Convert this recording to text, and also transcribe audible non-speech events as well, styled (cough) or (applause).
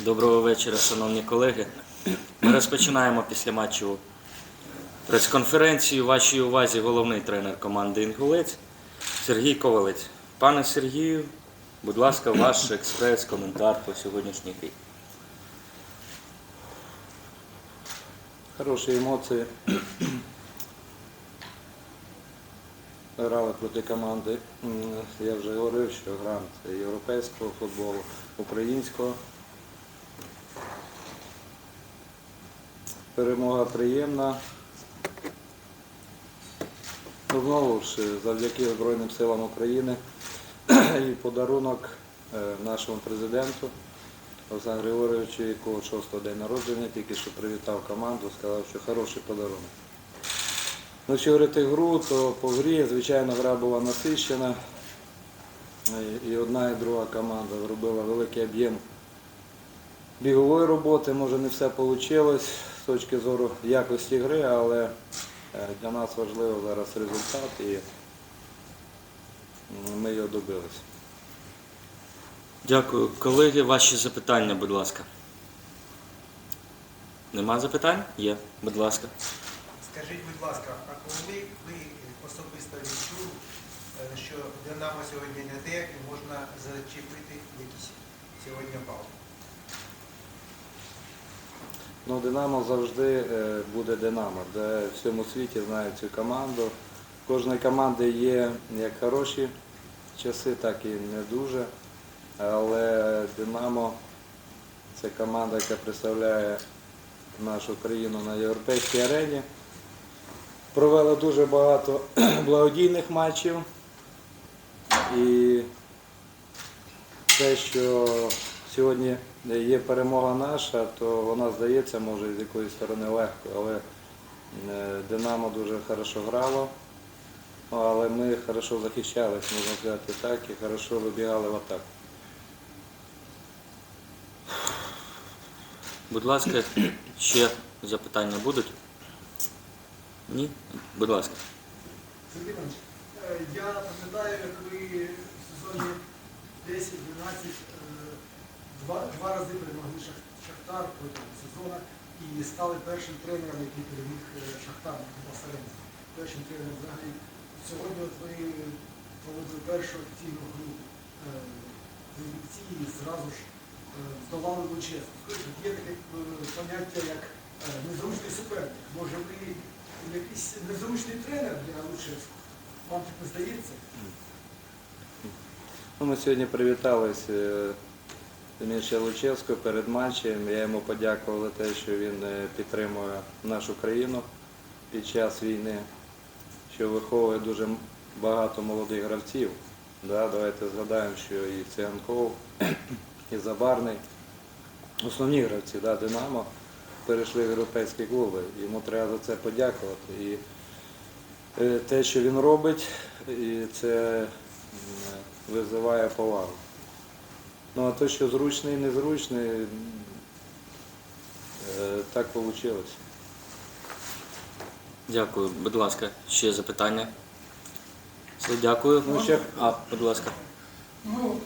Доброго вечора, шановні колеги. Ми розпочинаємо після матчу прес-конференцію. Вашій увазі головний тренер команди Інгулець Сергій Ковалець. Пане Сергію, будь ласка, ваш експрес-коментар по сьогоднішній грі. Хороші емоції. Грали проти команди. Я вже говорив, що грант європейського футболу, українського. Перемога приємна. Знову ж завдяки Збройним силам України (clears throat) і подарунок е, нашому президенту Олександру Григоровичу, якого 6 день народження, тільки що привітав команду, сказав, що хороший подарунок. Ну, якщо говорити гру, то по грі, звичайно, гра була насищена. І- І одна, і друга команда зробила великий об'єм бігової роботи. Може не все вийшло з точки зору якості гри, але е, для нас важливо зараз результат і ми його добилися. Дякую. Колеги, ваші запитання, будь ласка. Нема запитань? Є, будь ласка. Скажіть, будь ласка, а коли ви особисто відчули, е, що Динамо сьогодні не те і можна зачепити якісь сьогодні бал? Ну, Динамо завжди е, буде Динамо, де в всьому світі знають цю команду. В кожної команди є як хороші часи, так і не дуже. Але Динамо це команда, яка представляє нашу країну на європейській арені. Провела дуже багато (clears throat) благодійних матчів. І те, що сьогодні є перемога наша, то вона здається, може, з якоїсь сторони легко, але е, Динамо дуже хорошо грало, але ми хорошо захищались, можна сказати так, і хорошо вибігали в атаку. Будь ласка, ще запитання будуть? Ні? Будь ласка. Сергій Іванович, е, я пам'ятаю, як ви Шахтар протягом сезону і стали першим тренером, який переміг е, Шахтар на Першим тренером взагалі. Сьогодні ви проводили першу офіційну гру е, в Ілліці і зразу ж е, здолали Луческу. Є таке поняття, як незручний суперник. Може ви якийсь незручний тренер для Луческу? Вам так не здається? Ну, ми сьогодні привіталися Міша Лучевською перед матчем. Я йому подякував за те, що він е, підтримує нашу країну під час війни, що виховує дуже багато молодих гравців. Да, давайте згадаємо, що і Циганков, (clears throat) і Забарний, основні гравці да, Динамо перейшли в європейські клуби. Йому треба за це подякувати. І е, те, що він робить, і це визиває повагу. Ну а те, що зручно і незручно, е, так вийшло. Дякую. Будь ласка, ще запитання. Все, дякую. Ну, ще- А, будь ласка. Ну,